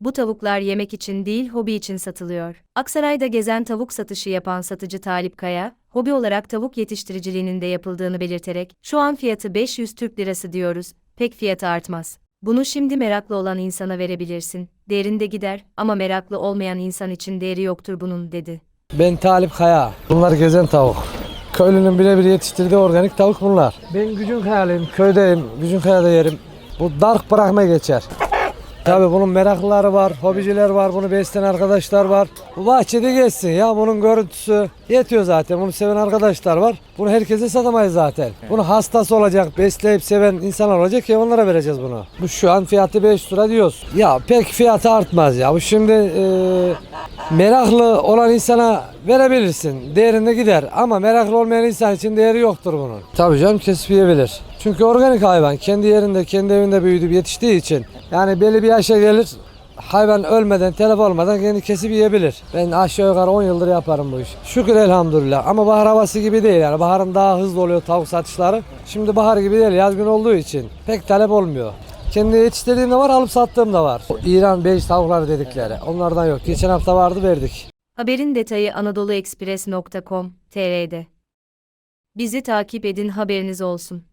Bu tavuklar yemek için değil hobi için satılıyor. Aksaray'da gezen tavuk satışı yapan satıcı Talip Kaya, hobi olarak tavuk yetiştiriciliğinin de yapıldığını belirterek, şu an fiyatı 500 Türk Lirası diyoruz, pek fiyatı artmaz. Bunu şimdi meraklı olan insana verebilirsin. Değerinde gider ama meraklı olmayan insan için değeri yoktur bunun dedi. Ben Talip Kaya. Bunlar gezen tavuk. Köylünün birebir yetiştirdiği organik tavuk bunlar. Ben Gücün Kaya'lıyım, köydeyim, Gücün Kaya'da yerim. Bu dark bırakma geçer. Tabi bunun meraklıları var, hobiciler var, bunu besleyen arkadaşlar var. Bu bahçede geçsin ya bunun görüntüsü yetiyor zaten. Bunu seven arkadaşlar var. Bunu herkese satamayız zaten. Bunu hastası olacak, besleyip seven insanlar olacak ki onlara vereceğiz bunu. Bu şu an fiyatı 5 lira diyoruz. Ya pek fiyatı artmaz ya. Bu şimdi e, meraklı olan insana verebilirsin. Değerinde gider ama meraklı olmayan insan için değeri yoktur bunun. Tabii canım kesip yiyebilir. Çünkü organik hayvan kendi yerinde kendi evinde büyüdüğü yetiştiği için yani belli bir yaşa gelir hayvan ölmeden telef olmadan kendi kesip yiyebilir. Ben aşağı yukarı 10 yıldır yaparım bu işi. Şükür elhamdülillah ama bahar havası gibi değil yani baharın daha hızlı oluyor tavuk satışları. Şimdi bahar gibi değil yaz gün olduğu için pek talep olmuyor. Kendi yetiştirdiğim de var alıp sattığım da var. O İran bej tavukları dedikleri onlardan yok. Geçen hafta vardı verdik. Haberin detayı anadoluexpress.com.tr'de. Bizi takip edin haberiniz olsun.